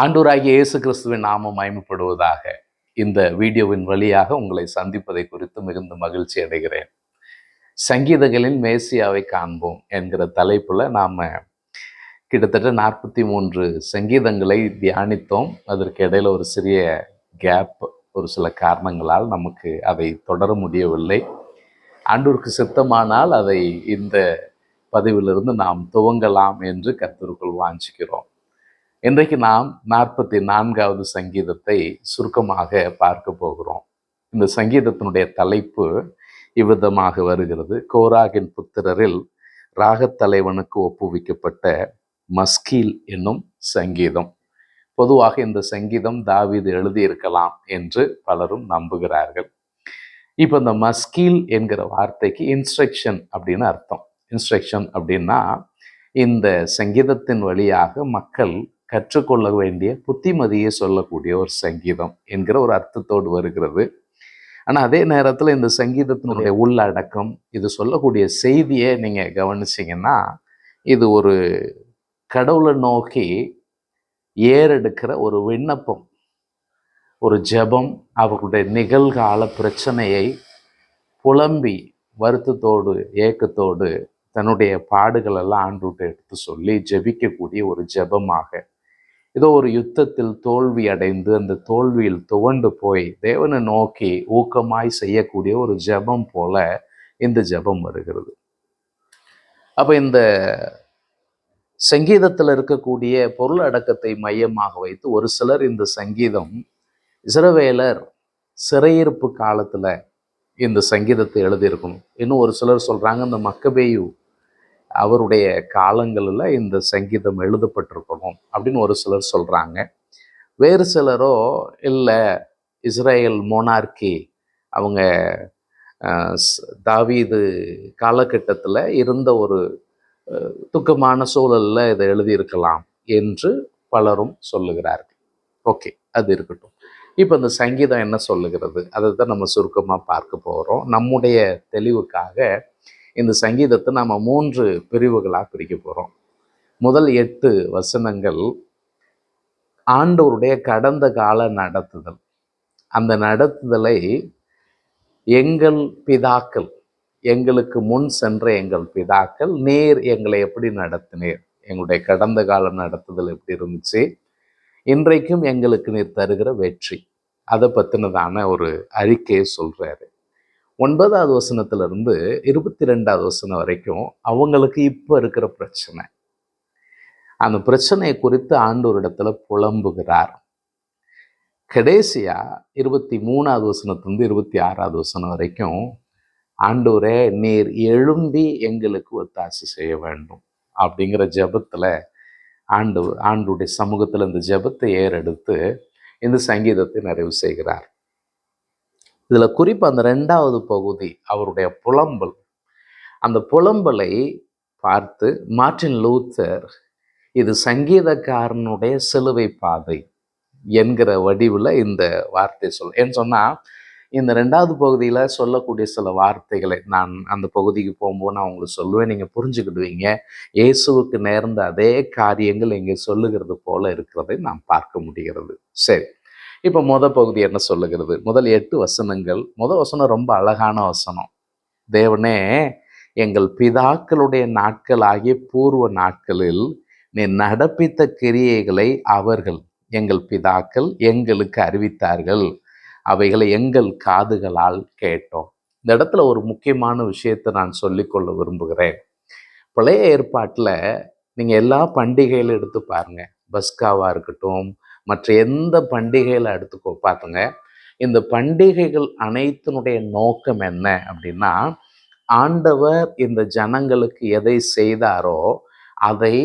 ஆண்டூராகிய இயேசு கிறிஸ்துவின் நாமம் மயமப்படுவதாக இந்த வீடியோவின் வழியாக உங்களை சந்திப்பதை குறித்து மிகுந்த மகிழ்ச்சி அடைகிறேன். சங்கீதங்களில் மேசியாவை காண்போம் என்கிற தலைப்புல நாம கிட்டத்தட்ட நாற்பத்தி மூன்று சங்கீதங்களை தியானித்தோம். அதற்கு இடையில ஒரு சிறிய கேப் ஒரு சில காரணங்களால் நமக்கு அதை தொடர முடியவில்லை. ஆண்டூருக்கு சித்தமானால் அதை இந்த பதிவிலிருந்து நாம் துவங்கலாம் என்று கர்த்தருக்குள் வாஞ்சிக்கிறோம். இன்றைக்கு நாம் நாற்பத்தி நான்காவது சங்கீதத்தை சுருக்கமாக பார்க்க போகிறோம். இந்த சங்கீதத்தினுடைய தலைப்பு இவ்விதமாக வருகிறது. கோராகின் புத்திரரில் ராகத்தலைவனுக்கு ஒப்புவிக்கப்பட்ட மஸ்கீல் என்னும் சங்கீதம். பொதுவாக இந்த சங்கீதம் தாவீது எழுதியிருக்கலாம் என்று பலரும் நம்புகிறார்கள். இப்போ இந்த மஸ்கீல் என்கிற வார்த்தைக்கு இன்ஸ்ட்ரக்ஷன் அப்படின்னு அர்த்தம். இன்ஸ்ட்ரக்ஷன் அப்படின்னா இந்த சங்கீதத்தின் வழியாக மக்கள் கற்றுக்கொள்ள வேண்டிய புத்திமதியை சொல்லக்கூடிய ஒரு சங்கீதம் என்கிற ஒரு அர்த்தத்தோடு வருகிறது. ஆனால் அதே நேரத்தில் இந்த சங்கீதத்தினுடைய உள்ளடக்கம் இது சொல்லக்கூடிய செய்தியை நீங்கள் கவனிச்சிங்கன்னா இது ஒரு கடவுளை நோக்கி ஏறெடுக்கிற ஒரு விண்ணப்பம். ஒரு ஜெபம் அவர்களுடைய நிகழ்கால பிரச்சனையை புலம்பி வருத்தத்தோடு ஏக்கத்தோடு தன்னுடைய பாடுகளெல்லாம் ஆண்டுகிட்ட எடுத்து சொல்லி ஜெபிக்கக்கூடிய ஒரு ஜெபமாக ஏதோ ஒரு யுத்தத்தில் தோல்வி அடைந்து அந்த தோல்வியில் துவண்டு போய் தேவனை நோக்கி ஊக்கமாய் செய்யக்கூடிய ஒரு ஜெபம் போல இந்த ஜெபம் வருகிறது. அப்போ இந்த சங்கீதத்தில் இருக்கக்கூடிய பொருள் அடக்கத்தை மையமாக வைத்து ஒரு சிலர் இந்த சங்கீதம் இசரவேலர் சிறையிருப்பு காலத்தில் இந்த சங்கீதத்தை எழுதியிருக்கணும். இன்னும் ஒரு சிலர் சொல்கிறாங்க இந்த மக்கபேயு அவருடைய காலங்களில் இந்த சங்கீதம் எழுதப்பட்டிருக்கணும் அப்படின்னு ஒரு சிலர் சொல்கிறாங்க வேறு சிலரோ இல்லை இஸ்ரேல் மோனார்கி அவங்க தாவீது காலகட்டத்தில் இருந்த ஒரு துக்கமான சூழலில் இதை எழுதியிருக்கலாம் என்று பலரும் சொல்லுகிறார்கள். ஓகே அது இருக்கட்டும். இப்போ இந்த சங்கீதம் என்ன சொல்லுகிறது? அதை தான் நம்ம சுருக்கமாக பார்க்க போகிறோம் நம்முடைய தெளிவுக்காக இந்த சங்கீதத்தை நம்ம மூன்று பிரிவுகளாக பிரிக்க போகிறோம் முதல் எட்டு வசனங்கள் ஆண்டவருடைய கடந்த கால நடத்துதல். அந்த நடத்துதலை எங்கள் பிதாக்கள் எங்களுக்கு முன் சென்ற எங்கள் பிதாக்கள் நேர் எங்களை எப்படி நடத்தினீர்? எங்களுடைய கடந்த கால நடத்துதல் எப்படி இருந்துச்சு? இன்றைக்கும் எங்களுக்கு நீர் தருகிற வெற்றி. அதை பற்றினதான ஒரு அறிக்கையை சொல்கிறாரு ஒன்பதாவது வசனத்திலிருந்து இருபத்தி ரெண்டாவது வசனம் வரைக்கும் அவங்களுக்கு இப்போ இருக்கிற பிரச்சனை. அந்த பிரச்சனையை குறித்து ஆண்டோரிடத்துல புலம்புகிறார். கடைசியா இருபத்தி மூணாவது வசனத்துலேருந்து இருபத்தி ஆறாவது வசனம் வரைக்கும் ஆண்டோரே நீர் எழும்பி எங்களுக்கு ஒத்தாசி செய்ய வேண்டும் அப்படிங்கிற ஜபத்தில் ஆண்டு ஆண்டுடைய சமூகத்தில் இந்த ஜபத்தை ஏறெடுத்து இந்த சங்கீதத்தை நிறைவு செய்கிறார். இதில் குறிப்பாக அந்த ரெண்டாவது பகுதி அவருடைய புலம்பல். அந்த புலம்பலை பார்த்து மார்டின் லூத்தர் இது சங்கீதக்காரனுடைய சிலுவை பாதை என்கிற வடிவில் இந்த வார்த்தை சொல் ஏன்னு சொன்னால் இந்த ரெண்டாவது பகுதியில் சொல்லக்கூடிய சில வார்த்தைகளை நான் அந்த பகுதிக்கு போகும்போது நான் உங்களுக்கு சொல்லுவேன் நீங்கள் புரிஞ்சுக்கிடுவீங்க. இயேசுவுக்கு நேர்ந்த அதே காரியங்கள் இங்கே சொல்லுகிறது போல இருக்கிறதை நாம் பார்க்க முடிகிறது. சரி. இப்போ முத பகுதி என்ன சொல்லுகிறது? முதல் எட்டு வசனங்கள். முத வசனம் ரொம்ப அழகான வசனம். தேவனே எங்கள் பிதாக்களுடைய நாட்கள் ஆகிய பூர்வ நாட்களில் நீ நடப்பித்த கிரியைகளை அவர்கள் எங்கள் பிதாக்கள் எங்களுக்கு அறிவித்தார்கள். அவைகளை எங்கள் காதுகளால் கேட்டோம். இந்த இடத்துல ஒரு முக்கியமான விஷயத்தை நான் சொல்லிக்கொள்ள விரும்புகிறேன். பழைய ஏற்பாட்டில் நீங்கள் எல்லா பண்டிகைகளும் எடுத்து பாருங்கள் பஸ்காவாக இருக்கட்டும் மற்ற எந்த பண்டிகைகளை எடுத்துக்கோ பார்த்துங்க இந்த பண்டிகைகள் அனைத்தினுடைய நோக்கம் என்ன அப்படின்னா ஆண்டவர் இந்த ஜனங்களுக்கு எதை செய்தாரோ அதை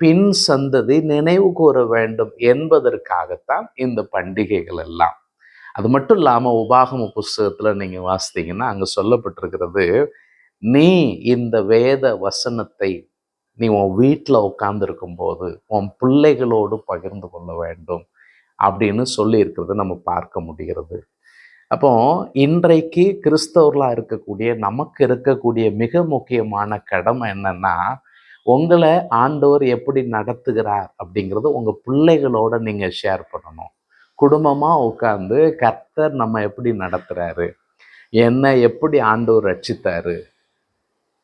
பின் சந்ததி நினைவு கூற வேண்டும் என்பதற்காகத்தான் இந்த பண்டிகைகள் எல்லாம். அது மட்டும் இல்லாமல் உபாகம புஸ்தகத்தில் நீங்கள் வாசித்தீங்கன்னா அங்கே சொல்லப்பட்டிருக்கிறது நீ இந்த வேத வசனத்தை நீ உன் வீட்டில் உட்காந்துருக்கும் போது உன் பிள்ளைகளோடு பகிர்ந்து கொள்ள வேண்டும் அப்படின்னு சொல்லியிருக்கிறத நம்ம பார்க்க முடிகிறது. அப்போ இன்றைக்கு கிறிஸ்தவர்களாக இருக்கக்கூடிய நமக்கு இருக்கக்கூடிய மிக முக்கியமான கடமை என்னன்னா உங்களை ஆண்டவர் எப்படி நடத்துகிறார் அப்படிங்கிறது உங்கள் பிள்ளைகளோட நீங்கள் ஷேர் பண்ணணும். குடும்பமாக உட்காந்து கர்த்தர் நம்ம எப்படி நடத்துகிறாரு என்னை எப்படி ஆண்டவர் ரட்சித்தாரு?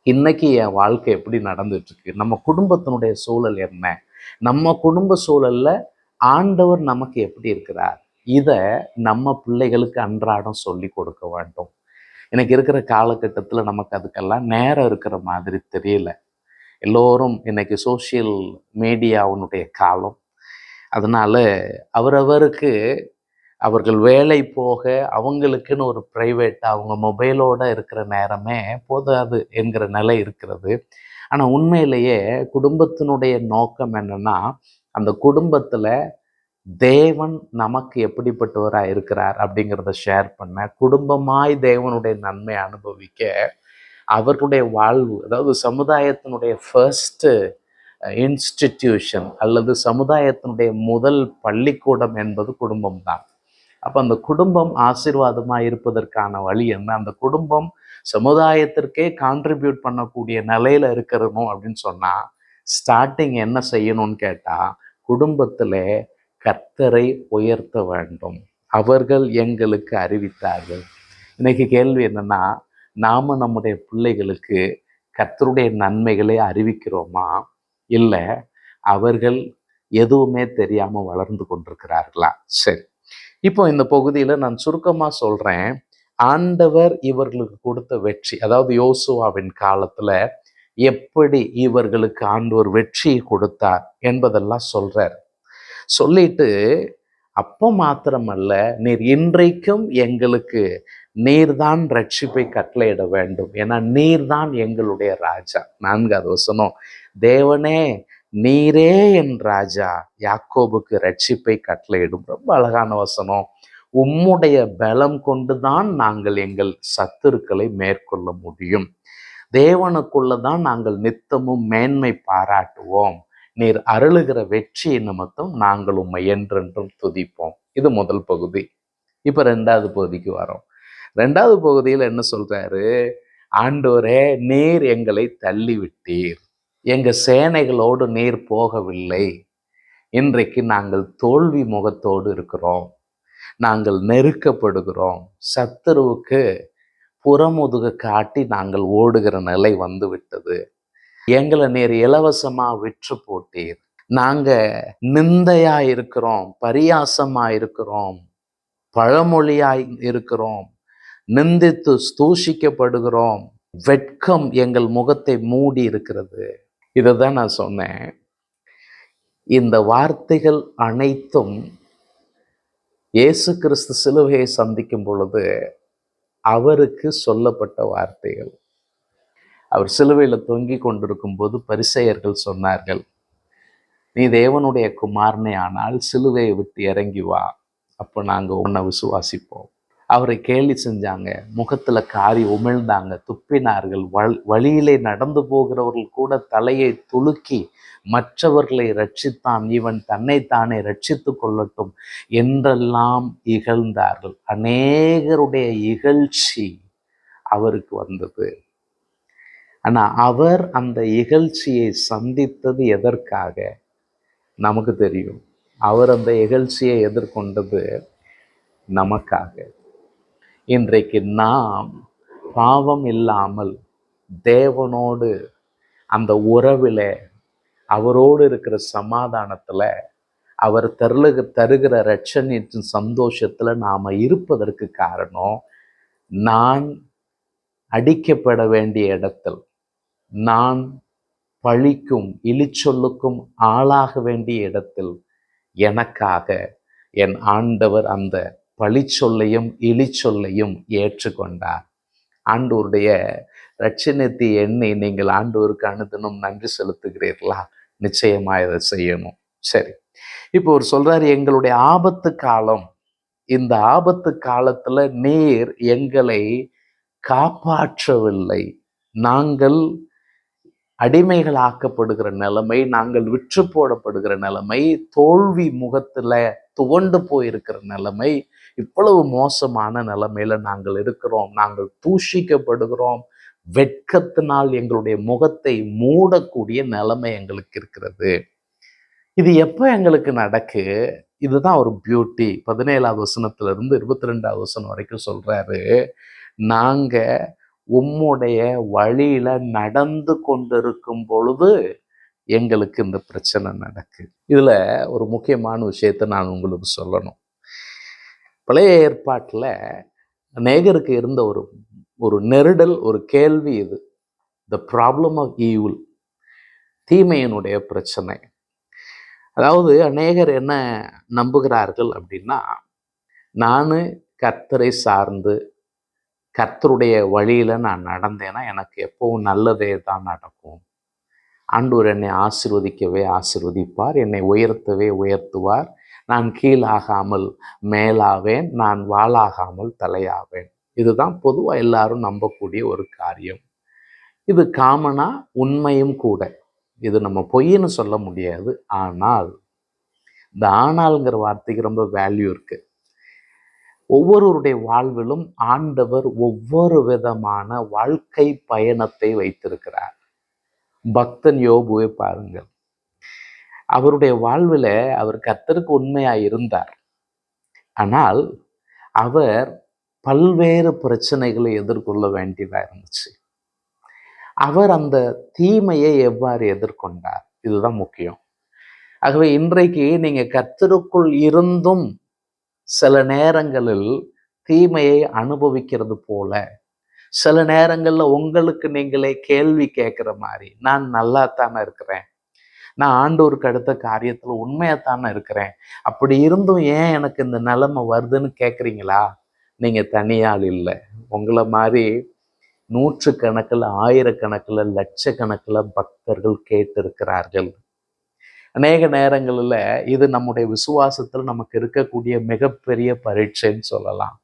இன்னைக்கு என் வாழ்க்கை எப்படி நடந்துட்டுருக்கு? நம்ம குடும்பத்தினுடைய சூழல் என்ன? நம்ம குடும்ப சூழலில் ஆண்டவர் நமக்கு எப்படி இருக்கிறார்? இதை நம்ம பிள்ளைகளுக்கு அன்றாடம் சொல்லி கொடுக்க வேண்டும். எனக்கு இருக்கிற காலகட்டத்தில் நமக்கு அதுக்கெல்லாம் நேரம் இருக்கிற மாதிரி தெரியல. எல்லோரும் இன்னைக்கு சோசியல் மீடியாவுனுடைய காலம். அதனால் அவரவருக்கு அவர்கள் வேலை போக அவங்களுக்குன்னு ஒரு ப்ரைவேட் அவங்க மொபைலோட இருக்கிற நேரமே போதாது என்கிற நிலை இருக்கிறது. ஆனால் உண்மையிலேயே குடும்பத்தினுடைய நோக்கம் என்னென்னா அந்த குடும்பத்தில் தேவன் நமக்கு எப்படிப்பட்டவராக இருக்கிறார் அப்படிங்கிறத ஷேர் பண்ண குடும்பமாய் தேவனுடைய நன்மை அனுபவிக்க அவர்களுடைய வாழ்வு அதாவது சமுதாயத்தினுடைய ஃபர்ஸ்ட்டு இன்ஸ்டிடியூஷன் அல்லது சமுதாயத்தினுடைய முதல் பள்ளிக்கூடம் என்பது குடும்பம் தான் அப்போ அந்த குடும்பம் ஆசீர்வாதமாக இருப்பதற்கான வழி என்ன? அந்த குடும்பம் சமுதாயத்திற்கே கான்ட்ரிபியூட் பண்ணக்கூடிய நிலையில் இருக்கிறணும் அப்படின்னு சொன்னால் ஸ்டார்டிங் என்ன செய்யணும்னு கேட்டால் குடும்பத்தில் கர்த்தரை உயர்த்த வேண்டும். அவர்கள் எங்களுக்கு அறிவித்தார்கள். இன்னைக்கு கேள்வி என்னன்னா நாம் நம்முடைய பிள்ளைகளுக்கு கர்த்தருடைய நன்மைகளை அறிவிக்கிறோமா? இல்லை அவர்கள் எதுவுமே தெரியாமல் வளர்ந்து கொண்டிருக்கிறார்களா? சரி. இப்போ இந்த பகுதியில் நான் சுருக்கமாக சொல்கிறேன் ஆண்டவர் இவர்களுக்கு கொடுத்த வெற்றி அதாவது யோசுவாவின் காலத்தில் எப்படி இவர்களுக்கு ஆண்டவர் வெற்றியை கொடுத்தார் என்பதெல்லாம் சொல்கிறார் சொல்லிட்டு அப்போ மாத்திரமல்ல நீர் இன்றைக்கும் எங்களுக்கு நீர்தான் ரட்சிப்பை கட்டளையிட வேண்டும். ஏன்னா நீர்தான் எங்களுடைய ராஜா. நான்காவது வசனம் தேவனே நீரே என் ராஜா யாக்கோபுக்கு ரட்சிப்பை கட்டளையிடும். ரொம்ப அழகான வசனம். உம்முடைய பலம் கொண்டுதான் நாங்கள் எங்கள் சத்துருக்களை மேற்கொள்ள முடியும். தேவனுக்குள்ள தான் நாங்கள் நித்தமும் மேன்மை பாராட்டுவோம். நீர் அருளுகிற வெற்றியை நிமித்தம் நாங்கள் உண்மை என்றென்றும் துதிப்போம். இது முதல் பகுதி. இப்போ ரெண்டாவது பகுதிக்கு வரோம். ரெண்டாவது பகுதியில் என்ன சொல்றாரு? ஆண்டோரே நீர் எங்களை தள்ளிவிட்டீர். எங்கள் சேனைகளோடு நீர் போகவில்லை. இன்றைக்கு நாங்கள் தோல்வி முகத்தோடு இருக்கிறோம். நாங்கள் நெருக்கப்படுகிறோம். சத்துருவுக்கு புறமுதுக காட்டி நாங்கள் ஓடுகிற நிலை வந்து விட்டது எங்களை நேர் இலவசமாக விற்று போட்டீர். நாங்கள் நிந்தையா இருக்கிறோம் பரியாசமா இருக்கிறோம் பழமொழியாய் இருக்கிறோம் நிந்தித்து ஸ்தூஷிக்கப்படுகிறோம். வெட்கம் எங்கள் முகத்தை மூடி இருக்கிறது. இதை தான் நான் சொன்னேன். இந்த வார்த்தைகள் அனைத்தும் இயேசு கிறிஸ்து சிலுவையை சந்திக்கும் பொழுது அவருக்கு சொல்லப்பட்ட வார்த்தைகள். அவர் சிலுவையில் தொங்கி கொண்டிருக்கும் போது பரிசெயர்கள் சொன்னார்கள் நீ தேவனுடைய குமாரனே ஆனால் சிலுவையை விட்டு இறங்கி வா அப்போ நாங்கள் உன்னை விசுவாசிப்போம். அவரை கேலி செஞ்சாங்க. முகத்தில் காரி உமிழ்ந்தாங்க. துப்பினார்கள். வழியிலே நடந்து போகிறவர்கள் கூட தலையை துலுக்கி மற்றவர்களை ரட்சித்தான். இவன் தன்னைத்தானே ரட்சித்து கொள்ளட்டும் என்றெல்லாம் இகழ்ந்தார்கள். அநேகருடைய இகழ்ச்சி அவருக்கு வந்தது. ஆனால் அவர் அந்த இகழ்ச்சியை சந்தித்தது எதற்காக? நமக்கு தெரியும். அவர் அந்த இகழ்ச்சியை எதிர்கொண்டது நமக்காக. இன்றைக்கு நாம் பாவம் இல்லாமல் தேவனோடு அந்த உறவில் அவரோடு இருக்கிற சமாதானத்தில் அவர் தருளுக தருகிற ரட்சணியின் சந்தோஷத்தில் நாம் இருப்பதற்கு காரணம் நான் அடிக்கப்பட வேண்டிய இடத்தில் நான் பழிக்கும் இழிச்சொல்லுக்கும் ஆளாக வேண்டிய இடத்தில் எனக்காக என் ஆண்டவர் அந்த பழிச்சொல்லையும் இழிச்சொல்லையும் ஏற்றுக்கொண்டார். ஆண்டோருடைய ரட்சணத்தை எண்ணி நீங்கள் ஆண்டோருக்கு அனுதினம் நன்றி செலுத்துகிறீர்களா? நிச்சயமாக இதை செய்யணும். சரி. இப்போ ஒரு சொல்றாரு எங்களுடைய ஆபத்து காலம் இந்த ஆபத்து காலத்துல நீர் எங்களை காப்பாற்றவில்லை. நாங்கள் அடிமைகள் ஆக்கப்படுகிற நிலைமை நாங்கள் விற்று போடப்படுகிற நிலைமை தோல்வி முகத்துல துவண்டு போயிருக்கிற நிலைமை இவ்வளவு மோசமான நிலைமையில நாங்கள் இருக்கிறோம். நாங்கள் தூஷிக்கப்படுகிறோம். வெட்கத்தினால் எங்களுடைய முகத்தை மூடக்கூடிய நிலைமை எங்களுக்கு இருக்கிறது. இது எப்போ எங்களுக்கு நடக்கு? இதுதான் ஒரு பியூட்டி பதினேழாவது வசனத்திலிருந்து இருபத்தி ரெண்டாவது வசனம் வரைக்கும் சொல்றாரு. நாங்கள் உம்முடைய வழியில் நடந்து கொண்டிருக்கும் பொழுது எங்களுக்கு இந்த பிரச்சனை நடக்குது இதில் ஒரு முக்கியமான விஷயத்தை நான் உங்களுக்கு சொல்லணும். பழைய ஏற்பாட்டில் அநேகருக்கு இருந்த ஒரு ஒரு நெருடல் ஒரு கேள்வி இது. த ப்ராப்ளம் ஆஃப் ஈவில் தீமையினுடைய பிரச்சனை. அதாவது அநேகர் என்ன நம்புகிறார்கள் அப்படின்னா நான் கர்த்தரை சார்ந்து கர்த்தருடைய வழியில் நான் நடந்தேன்னா எனக்கு எப்பவும் நல்லதே தான் நடக்கும். ஆண்டவர் என்னை ஆசிர்வதிக்கவே ஆசிர்வதிப்பார் என்னை உயர்த்தவே உயர்த்துவார். நான் கீழாகாமல் மேலாவேன் நான் வாளாகாமல் தலையாவேன். இதுதான் பொதுவாக எல்லாரும் நம்பக்கூடிய ஒரு காரியம். இது காமனா? உண்மையும் கூட. இது நம்ம பொய்ன்னு சொல்ல முடியாது. ஆனால் இந்த ஆனால்ங்கிற வார்த்தைக்கு ரொம்ப வேல்யூ இருக்குது ஒவ்வொருவருடைய வாழ்விலும் ஆண்டவர் ஒவ்வொரு விதமான வாழ்க்கை பயணத்தை வைத்திருக்கிறார். பக்தன் யோபுவை பாருங்கள். அவருடைய வாழ்வில் அவர் கத்தருக்கு உண்மையாக இருந்தார். ஆனால் அவர் பல்வேறு பிரச்சனைகளை எதிர்கொள்ள வேண்டியதாக இருந்துச்சு. அவர் அந்த தீமையை எவ்வாறு எதிர்கொண்டார்? இதுதான் முக்கியம். ஆகவே இன்றைக்கு நீங்கள் கத்தருக்குள் இருந்தும் சில நேரங்களில் தீமையை அனுபவிக்கிறது போல சில நேரங்களில் உங்களுக்கு நீங்களே கேள்வி கேட்குற மாதிரி நான் நல்லா தானே இருக்கிறேன். நான் ஆண்டோருக்கு அடுத்த காரியத்தில் உண்மையாக தானே இருக்கிறேன். அப்படி இருந்தும் ஏன் எனக்கு இந்த நிலைமை வருதுன்னு கேட்குறீங்களா? நீங்கள் தனியால் இல்லை. உங்களை மாதிரி நூற்று கணக்கில் ஆயிரக்கணக்கில் லட்சக்கணக்கில் பக்தர்கள் கேட்டிருக்கிறார்கள். அநேக நேரங்களில் இது நம்முடைய விசுவாசத்தில் நமக்கு இருக்கக்கூடிய மிகப்பெரிய பரீட்சைன்னு சொல்லலாம்.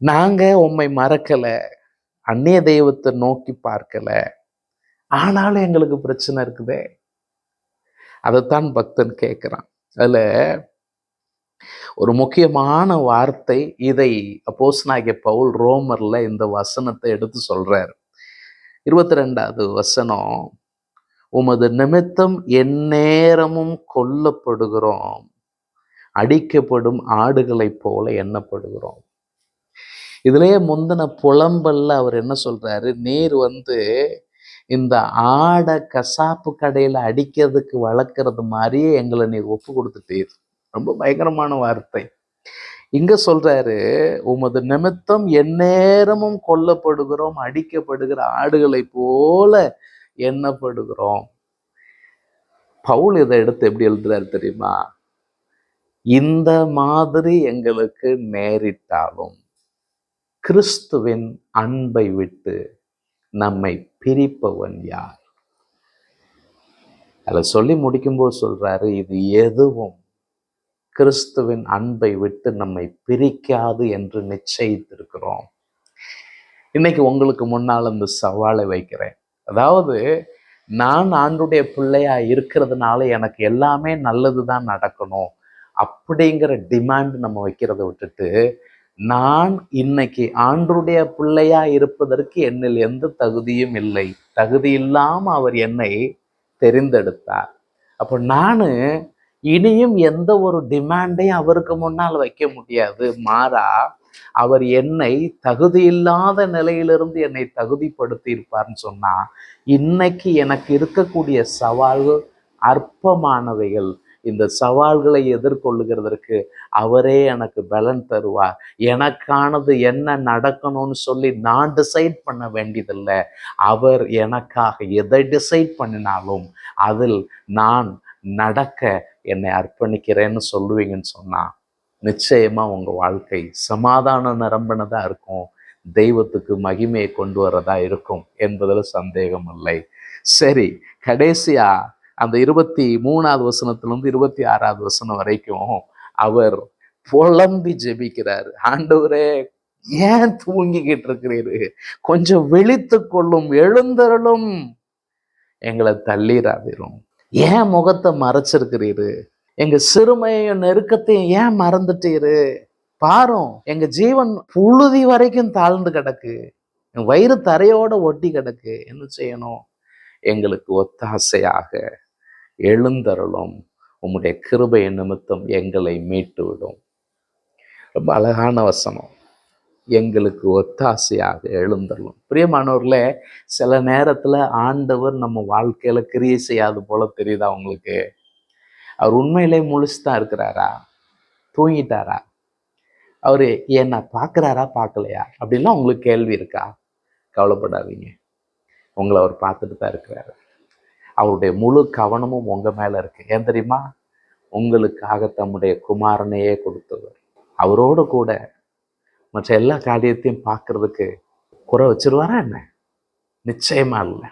நாங்க உண்மை மறக்கலை அந்நிய தெய்வத்தை நோக்கி பார்க்கலை ஆனாலும் எங்களுக்கு பிரச்சனை இருக்குதே. அதைத்தான் பக்தன் கேட்குறான் அதில் ஒரு முக்கியமான வார்த்தை இதை அப்போஸ்னாகிய பவுல் ரோமர்ல இந்த வசனத்தை எடுத்து சொல்கிறார் இருபத்தி ரெண்டாவது வசனம் உமது நிமித்தம் எந்நேரமும் கொல்லப்படுகிறோம். அடிக்கப்படும் ஆடுகளைப் போல எண்ணப்படுகிறோம். இதுலயே முந்தின புலம்பல்ல அவர் என்ன சொல்றாரு? நீர் வந்து இந்த ஆடை கசாப்பு கடையில அடிக்கிறதுக்கு வளர்க்கறது மாதிரியே எங்களை நீர் ஒப்பு கொடுத்துட்டீர். ரொம்ப பயங்கரமான வார்த்தை. இங்க சொல்றாரு உமது நிமித்தம் எந்நேரமும் கொல்லப்படுகிறோம் அடிக்கப்படுகிற ஆடுகளை போல எண்ணப்படுகிறோம் பவுல் இதை எடுத்து எப்படி எழுதுறாரு தெரியுமா? இந்த மாதிரி எங்களுக்கு நேரிட்டாலும் கிறிஸ்துவின் அன்பை விட்டு நம்மை பிரிப்பவன் யார்? அதில் சொல்லி முடிக்கும்போது சொல்றாரு இது எதுவும் கிறிஸ்துவின் அன்பை விட்டு நம்மை பிரிக்காது என்று நிச்சயித்திருக்கிறோம். இன்னைக்கு உங்களுக்கு முன்னால் இந்த சவாலை வைக்கிறேன். அதாவது நான் ஆண்டுடைய பிள்ளையா இருக்கிறதுனால எனக்கு எல்லாமே நல்லது தான் நடக்கணும் அப்படிங்கிற டிமாண்ட் நம்ம வைக்கிறத விட்டுட்டு நான் இன்னைக்கு ஆண்டுடைய பிள்ளையா இருப்பதற்கு என்னில் எந்த தகுதியும் இல்லை. தகுதி இல்லாமல் அவர் என்னை தெரிந்தெடுத்தார். அப்போ நான் இனியும் எந்த ஒரு டிமாண்டையும் அவருக்கு முன்னால் வைக்க முடியாது. மாறா அவர் என்னை தகுதியில்லாத நிலையிலிருந்து என்னை தகுதிப்படுத்தி இருப்பார்னு சொன்னா இன்னைக்கு எனக்கு இருக்கக்கூடிய சவால்கள் அற்பமானவைகள் இந்த சவால்களை எதிர்கொள்ளுகிறதற்கு அவரே எனக்கு பலன் தருவார். எனக்கானது என்ன நடக்கணும்னு சொல்லி நான் டிசைட் பண்ண வேண்டியதில்லை. அவர் எனக்காக எதை டிசைட் பண்ணினாலும் அதில் நான் நடக்க என்னை அர்ப்பணிக்கிறேன்னு சொல்லுவீங்கன்னு சொன்னா நிச்சயமாக உங்கள் வாழ்க்கை சமாதான நிரம்பினதாக இருக்கும். தெய்வத்துக்கு மகிமையை கொண்டு வரதா இருக்கும் என்பதில் சந்தேகம் இல்லை. சரி கடைசியாக அந்த இருபத்தி மூணாவது வசனத்திலிருந்து இருபத்தி ஆறாவது வசனம் வரைக்கும் அவர் புலம்பி ஜெபிக்கிறார். ஆண்டவரே ஏன் தூங்கிக்கிட்டு இருக்கிறீரு? கொஞ்சம் விழித்து கொள்ளும் எழுந்தருளும். எங்களை தள்ளிடாதிரும் ஏன் முகத்தை மறைச்சிருக்கிறீரு? எங்கள் சிறுமையும் நெருக்கத்தையும் ஏன் மறந்துட்டீரு பாரும் எங்கள் ஜீவன் புழுதி வரைக்கும் தாழ்ந்து கிடக்கு. என் வயிறு தரையோட ஒட்டி கிடக்கு. என்ன செய்யணும்? எங்களுக்கு ஒத்தாசையாக எழுந்தருளும். உம்முடைய கிருபை நிமித்தம் எங்களை மீட்டு விடும் ரொம்ப அழகான வசனம். எங்களுக்கு ஒத்தாசையாக எழுந்தருளும். பிரியமானவர்களே சில நேரத்தில் ஆண்டவர் நம்ம வாழ்க்கையில் கிரியை செய்யாது போல தெரியுதா உங்களுக்கு? அவர் உண்மையிலே முழிச்சு தான் இருக்கிறாரா? தூங்கிட்டாரா? அவர் என்ன பார்க்குறாரா பார்க்கலையா? அப்படின்லாம் உங்களுக்கு கேள்வி இருக்கா? கவலைப்படாதீங்க. உங்களை அவர் பார்த்துட்டு தான் இருக்கிறாரு. அவருடைய முழு கவனமும் உங்கள் மேலே இருக்கு. ஏன் தெரியுமா? உங்களுக்காக தம்முடைய குமாரனையே கொடுத்தவர். அவரோடு கூட மற்ற எல்லா காரியத்தையும் பார்க்கறதுக்கு குறை வச்சிருவாரா என்ன? நிச்சயமா இல்லை.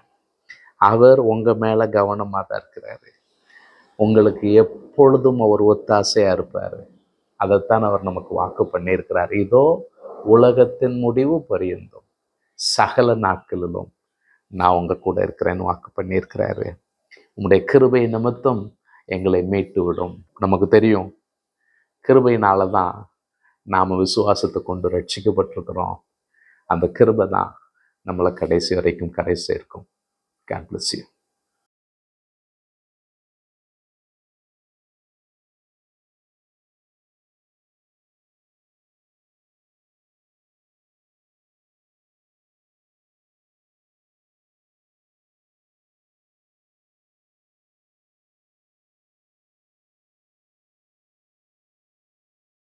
அவர் உங்கள் மேலே கவனமாக தான் இருக்கிறாரு. உங்களுக்கு எப்பொழுதும் அவர் ஒத்தாசையாக இருப்பார். அதைத்தான் அவர் நமக்கு வாக்கு பண்ணியிருக்கிறார். இதோ உலகத்தின் முடிவு பரியந்தோம். சகல நாட்களிலும் நான் உங்கள் கூட இருக்கிறேன்னு வாக்கு பண்ணியிருக்கிறாரு. உங்களுடைய கிருபை நிமித்தம் எங்களை மீட்டு விடும் நமக்கு தெரியும் கிருபையினால தான் நாம் விசுவாசத்தை கொண்டு ரட்சிக்கப்பட்டிருக்கிறோம். அந்த கிருபை தான் நம்மளை கடைசி வரைக்கும் கரை சேர்க்கும் God பிளஸ் யூ